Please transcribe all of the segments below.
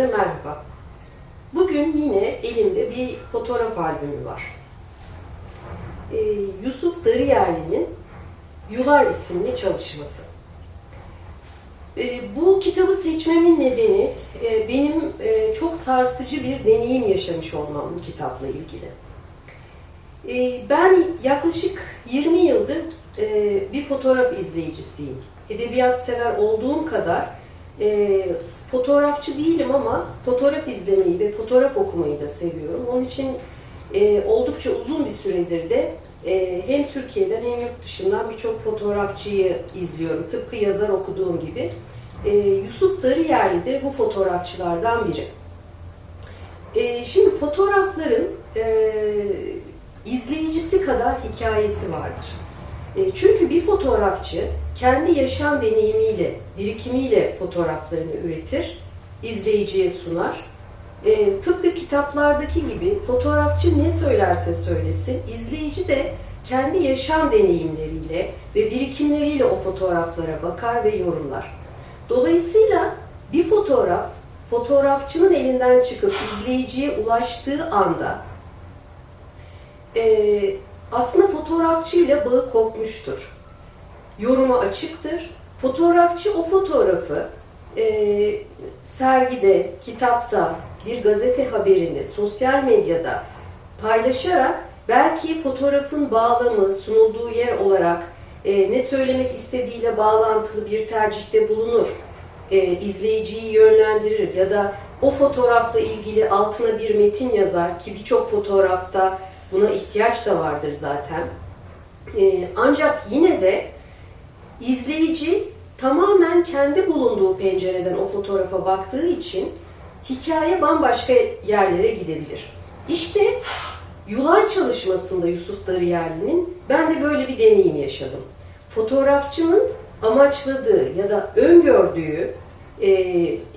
Herkese merhaba. Bugün yine elimde bir fotoğraf albümü var. Ee, Yusuf Darıyerli'nin Yular isimli çalışması. Ee, bu kitabı seçmemin nedeni e, benim e, çok sarsıcı bir deneyim yaşamış olmam bu kitapla ilgili. Ee, ben yaklaşık 20 yıldır e, bir fotoğraf izleyicisiyim. Edebiyat sever olduğum kadar e, fotoğrafçı değilim ama fotoğraf izlemeyi ve fotoğraf okumayı da seviyorum. Onun için e, oldukça uzun bir süredir de e, hem Türkiye'den hem yurt dışından birçok fotoğrafçıyı izliyorum. Tıpkı yazar okuduğum gibi. E, Yusuf Darıyerli de bu fotoğrafçılardan biri. E, şimdi fotoğrafların e, izleyicisi kadar hikayesi vardır. E, çünkü bir fotoğrafçı kendi yaşam deneyimiyle, birikimiyle fotoğraflarını üretir, izleyiciye sunar. E, tıpkı kitaplardaki gibi fotoğrafçı ne söylerse söylesin, izleyici de kendi yaşam deneyimleriyle ve birikimleriyle o fotoğraflara bakar ve yorumlar. Dolayısıyla bir fotoğraf, fotoğrafçının elinden çıkıp izleyiciye ulaştığı anda e, aslında fotoğrafçıyla bağı kopmuştur. Yoruma açıktır. Fotoğrafçı o fotoğrafı e, sergide, kitapta, bir gazete haberinde, sosyal medyada paylaşarak belki fotoğrafın bağlamı, sunulduğu yer olarak e, ne söylemek istediğiyle bağlantılı bir tercihte bulunur. E, izleyiciyi yönlendirir ya da o fotoğrafla ilgili altına bir metin yazar ki birçok fotoğrafta buna ihtiyaç da vardır zaten. E, ancak yine de izleyici tamamen kendi bulunduğu pencereden o fotoğrafa baktığı için hikaye bambaşka yerlere gidebilir. İşte Yular çalışmasında Yusuf Darıyerli'nin ben de böyle bir deneyim yaşadım. Fotoğrafçının amaçladığı ya da öngördüğü e,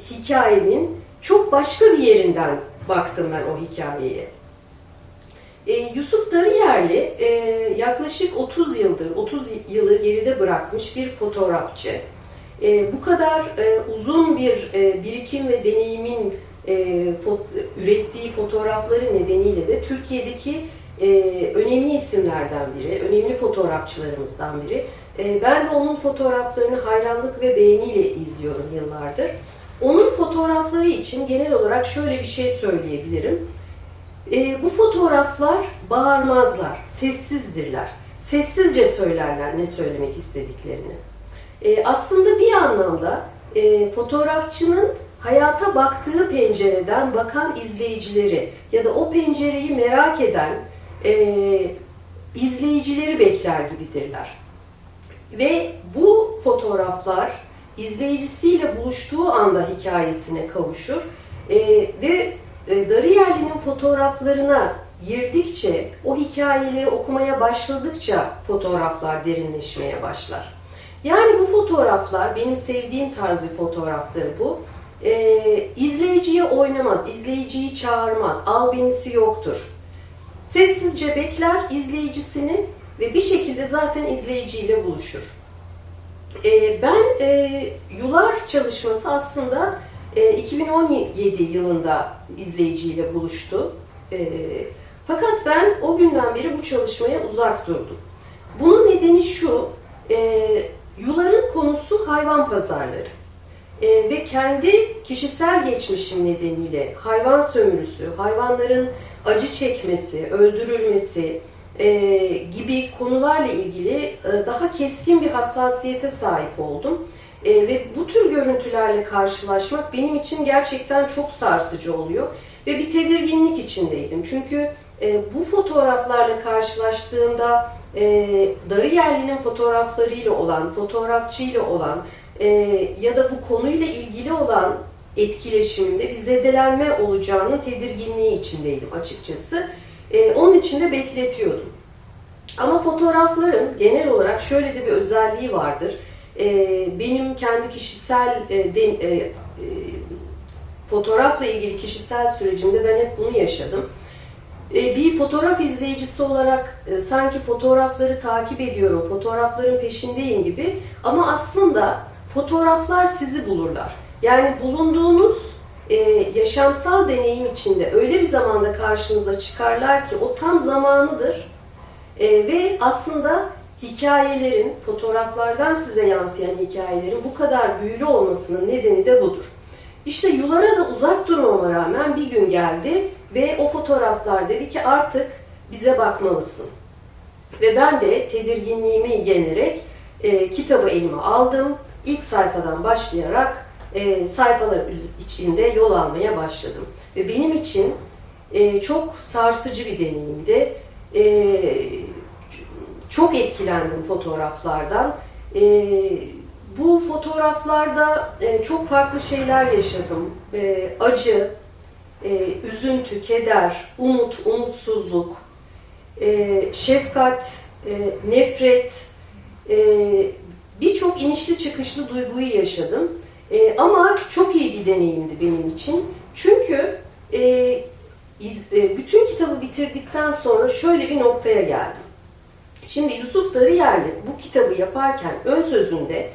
hikayenin çok başka bir yerinden baktım ben o hikayeye. E, Yusuf Darıyerli e, yaklaşık 30 yıldır, 30 yılı geride bırakmış bir fotoğrafçı. E, bu kadar e, uzun bir e, birikim ve deneyimin e, fo ürettiği fotoğrafları nedeniyle de Türkiye'deki e, önemli isimlerden biri, önemli fotoğrafçılarımızdan biri. E, ben de onun fotoğraflarını hayranlık ve beğeniyle izliyorum yıllardır. Onun fotoğrafları için genel olarak şöyle bir şey söyleyebilirim. E, bu fotoğraflar bağırmazlar, sessizdirler. Sessizce söylerler ne söylemek istediklerini. E, aslında bir anlamda e, fotoğrafçının hayata baktığı pencereden bakan izleyicileri ya da o pencereyi merak eden e, izleyicileri bekler gibidirler. Ve bu fotoğraflar izleyicisiyle buluştuğu anda hikayesine kavuşur e, ve e, Darıyerli'nin fotoğraflarına girdikçe, o hikayeleri okumaya başladıkça fotoğraflar derinleşmeye başlar. Yani bu fotoğraflar, benim sevdiğim tarz bir fotoğraftır bu. Ee, izleyiciye oynamaz, izleyiciyi çağırmaz, albenisi yoktur. Sessizce bekler izleyicisini ve bir şekilde zaten izleyiciyle buluşur. Ee, ben e, Yular çalışması aslında e, 2017 yılında izleyiciyle buluştu. E, fakat ben o günden beri bu çalışmaya uzak durdum. Bunun nedeni şu, e, Yuların konusu hayvan pazarları. E, ve kendi kişisel geçmişim nedeniyle hayvan sömürüsü, hayvanların acı çekmesi, öldürülmesi e, gibi konularla ilgili e, daha keskin bir hassasiyete sahip oldum. E, ve bu tür görüntülerle karşılaşmak benim için gerçekten çok sarsıcı oluyor. Ve bir tedirginlik içindeydim. Çünkü e, bu fotoğraflarla karşılaştığımda e, Darıyerli'nin fotoğraflarıyla olan, fotoğrafçıyla olan e, ya da bu konuyla ilgili olan etkileşiminde bir zedelenme olacağının tedirginliği içindeydim açıkçası. E, onun için de bekletiyordum. Ama fotoğrafların genel olarak şöyle de bir özelliği vardır. E, benim kendi kişisel e, de, e, e, fotoğrafla ilgili kişisel sürecimde ben hep bunu yaşadım. E, bir fotoğraf izleyicisi olarak e, sanki fotoğrafları takip ediyorum, fotoğrafların peşindeyim gibi ama aslında fotoğraflar sizi bulurlar. Yani bulunduğunuz yaşamsal deneyim içinde öyle bir zamanda karşınıza çıkarlar ki o tam zamanıdır. Ve aslında hikayelerin, fotoğraflardan size yansıyan hikayelerin bu kadar büyülü olmasının nedeni de budur. İşte Yular'a da uzak durmama rağmen bir gün geldi ve o fotoğraflar dedi ki artık bize bakmalısın. Ve ben de tedirginliğimi yenerek e, kitabı elime aldım. İlk sayfadan başlayarak e, sayfalar içinde yol almaya başladım. Ve benim için e, çok sarsıcı bir deneyimdi. E, çok etkilendim fotoğraflardan. E, bu fotoğraflarda e, çok farklı şeyler yaşadım. E, acı, e, üzüntü, keder, umut, umutsuzluk, e, şefkat, e, nefret, e, birçok inişli çıkışlı duyguyu yaşadım. E, ama çok iyi bir deneyimdi benim için. Çünkü e, iz- e, bütün kitabı bitirdikten sonra şöyle bir noktaya geldim. Şimdi Yusuf Darıyerli bu kitabı yaparken ön sözünde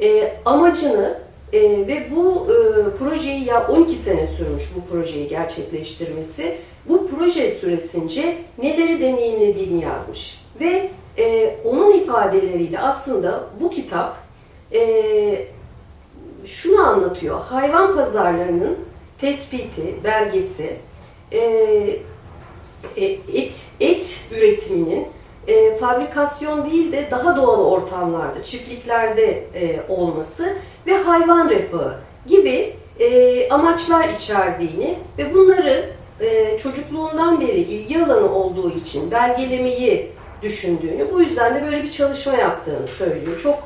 e, amacını e, ve bu e, projeyi ya 12 sene sürmüş bu projeyi gerçekleştirmesi. Bu proje süresince neleri deneyimlediğini yazmış ve e, onun ifadeleriyle aslında bu kitap e, şunu anlatıyor. Hayvan pazarlarının tespiti, belgesi, e, e, et, et üretiminin e, fabrikasyon değil de daha doğal ortamlarda, çiftliklerde e, olması ve hayvan refahı gibi e, amaçlar içerdiğini ve bunları e, çocukluğundan beri ilgi alanı olduğu için belgelemeyi düşündüğünü, bu yüzden de böyle bir çalışma yaptığını söylüyor. Çok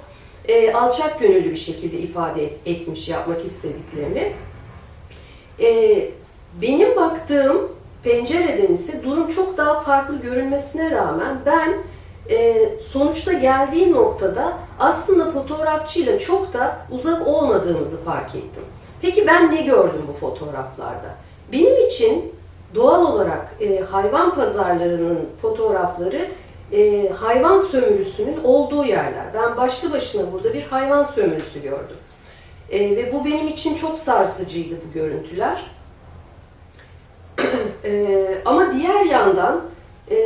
e, alçak gönüllü bir şekilde ifade et- etmiş yapmak istediklerini. E, benim baktığım pencereden ise durum çok daha farklı görünmesine rağmen ben e, sonuçta geldiğim noktada aslında fotoğrafçıyla çok da uzak olmadığımızı fark ettim. Peki ben ne gördüm bu fotoğraflarda? Benim için doğal olarak e, hayvan pazarlarının fotoğrafları e, hayvan sömürüsünün olduğu yerler. Ben başlı başına burada bir hayvan sömürüsü gördüm. E, ve bu benim için çok sarsıcıydı bu görüntüler. E, ama diğer yandan e,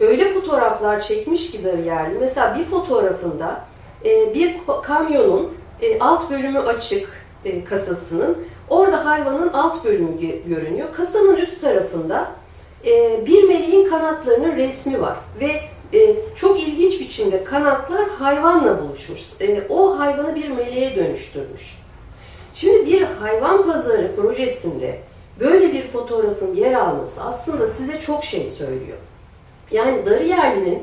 öyle fotoğraflar çekmiş ki yerli. Mesela bir fotoğrafında e, bir kamyonun e, alt bölümü açık e, kasasının. Orada hayvanın alt bölümü gö- görünüyor. Kasanın üst tarafında e, bir meleğin kanatlarının resmi var ve e, çok ilginç biçimde kanatlar hayvanla buluşmuş. E, o hayvanı bir meleğe dönüştürmüş. Şimdi bir hayvan pazarı projesinde böyle bir fotoğrafın yer alması aslında size çok şey söylüyor. Yani Darıyerli'nin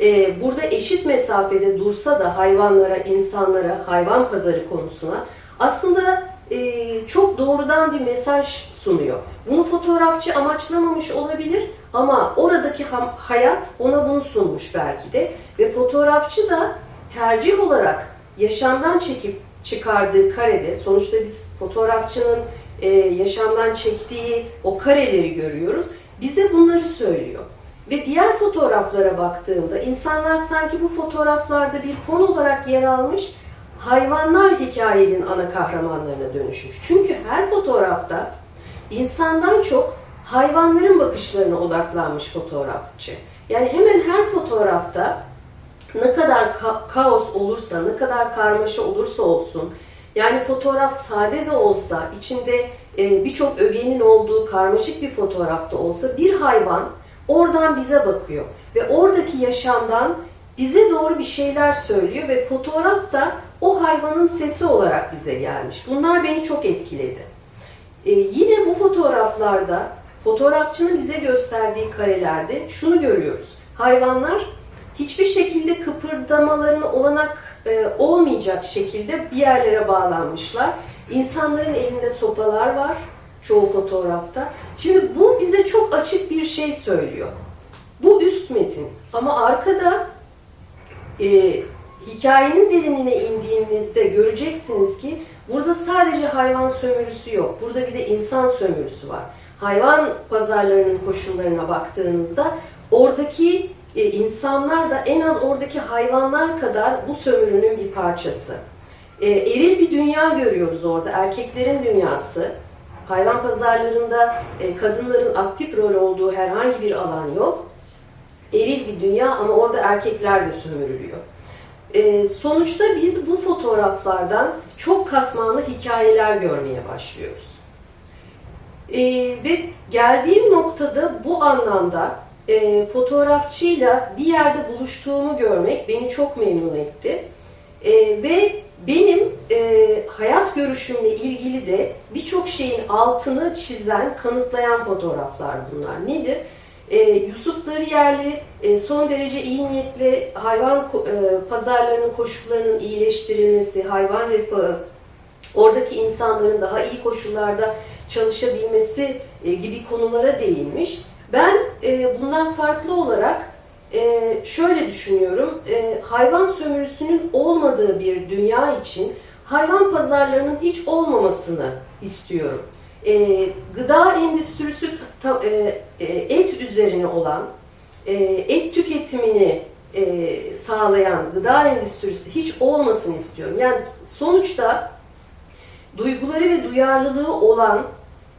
e, burada eşit mesafede dursa da hayvanlara, insanlara, hayvan pazarı konusuna aslında e, çok doğrudan bir mesaj sunuyor. Bunu fotoğrafçı amaçlamamış olabilir ama oradaki hayat ona bunu sunmuş belki de ve fotoğrafçı da tercih olarak yaşamdan çekip çıkardığı karede sonuçta biz fotoğrafçının e, yaşamdan çektiği o kareleri görüyoruz. Bize bunları söylüyor. Ve diğer fotoğraflara baktığımda insanlar sanki bu fotoğraflarda bir fon olarak yer almış hayvanlar hikayenin ana kahramanlarına dönüşmüş. Çünkü her fotoğrafta insandan çok hayvanların bakışlarına odaklanmış fotoğrafçı. Yani hemen her fotoğrafta ne kadar ka- kaos olursa, ne kadar karmaşa olursa olsun, yani fotoğraf sade de olsa, içinde e, birçok ögenin olduğu karmaşık bir fotoğrafta olsa bir hayvan oradan bize bakıyor ve oradaki yaşamdan bize doğru bir şeyler söylüyor ve fotoğraf da o hayvanın sesi olarak bize gelmiş. Bunlar beni çok etkiledi. Ee, yine bu fotoğraflarda fotoğrafçının bize gösterdiği karelerde şunu görüyoruz. Hayvanlar hiçbir şekilde kıpırdamalarına olanak e, olmayacak şekilde bir yerlere bağlanmışlar. İnsanların elinde sopalar var çoğu fotoğrafta. Şimdi bu bize çok açık bir şey söylüyor. Bu üst metin ama arkada e, hikayenin derinine indiğinizde göreceksiniz ki burada sadece hayvan sömürüsü yok. Burada bir de insan sömürüsü var. Hayvan pazarlarının koşullarına baktığınızda oradaki e, insanlar da en az oradaki hayvanlar kadar bu sömürünün bir parçası. E, eril bir dünya görüyoruz orada, erkeklerin dünyası. hayvan pazarlarında e, kadınların aktif rol olduğu herhangi bir alan yok. Eril bir dünya ama orada erkekler de sömürülüyor. E, sonuçta biz bu fotoğraflardan çok katmanlı hikayeler görmeye başlıyoruz. E, ve geldiğim noktada bu anlamda e, fotoğrafçıyla bir yerde buluştuğumu görmek beni çok memnun etti. E, ve benim e, hayat görüşümle ilgili de birçok şeyin altını çizen, kanıtlayan fotoğraflar bunlar. Nedir? E, Yusuf Darıyerli e, son derece iyi niyetli hayvan e, pazarlarının koşullarının iyileştirilmesi, hayvan refahı, oradaki insanların daha iyi koşullarda çalışabilmesi e, gibi konulara değinmiş. Ben e, bundan farklı olarak e, şöyle düşünüyorum, e, hayvan sömürüsünün olmadığı bir dünya için hayvan pazarlarının hiç olmamasını istiyorum. E, gıda endüstrisi ta- e, e, et üzerine olan, e, et tüketimini e, sağlayan gıda endüstrisi hiç olmasını istiyorum. Yani sonuçta duyguları ve duyarlılığı olan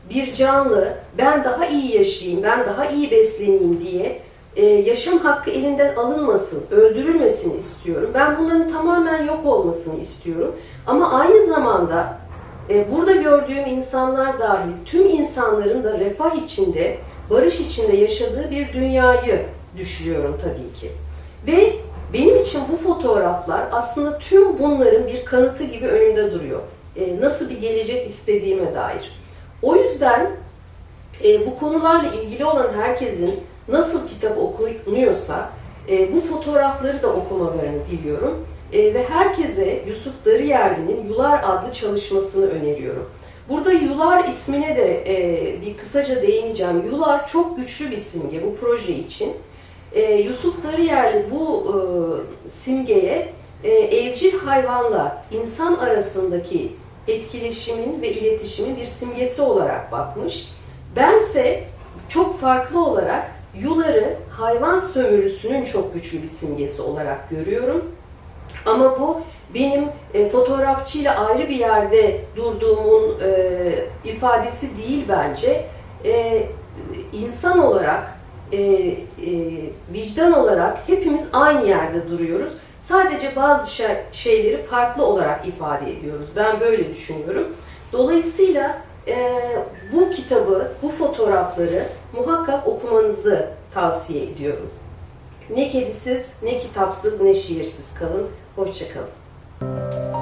bir canlı ben daha iyi yaşayayım, ben daha iyi besleneyim diye e, yaşam hakkı elinden alınmasın, öldürülmesin istiyorum. Ben bunların tamamen yok olmasını istiyorum. Ama aynı zamanda e, burada gördüğüm insanlar dahil tüm insanların da refah içinde, barış içinde yaşadığı bir dünyayı düşlüyorum tabii ki. Ve benim için bu fotoğraflar aslında tüm bunların bir kanıtı gibi önümde duruyor. E, nasıl bir gelecek istediğime dair. O yüzden e, bu konularla ilgili olan herkesin nasıl kitap okunuyorsa e, bu fotoğrafları da okumalarını diliyorum. E, ve herkese Yusuf Darıyerli'nin Yular adlı çalışmasını öneriyorum. Burada Yular ismine de e, bir kısaca değineceğim. Yular çok güçlü bir simge bu proje için. E, Yusuf Darıyerli bu e, simgeye e, evcil hayvanla insan arasındaki etkileşimin ve iletişimin bir simgesi olarak bakmış. Bense çok farklı olarak yuları hayvan sömürüsünün çok güçlü bir simgesi olarak görüyorum. Ama bu benim e, fotoğrafçıyla ayrı bir yerde durduğumun e, ifadesi değil bence. E, insan olarak, e, e, vicdan olarak hepimiz aynı yerde duruyoruz. Sadece bazı şey- şeyleri farklı olarak ifade ediyoruz. Ben böyle düşünüyorum. Dolayısıyla e, bu kitabı, bu fotoğrafları muhakkak okumanızı tavsiye ediyorum. Ne kedisiz, ne kitapsız, ne şiirsiz kalın. Hoşçakalın.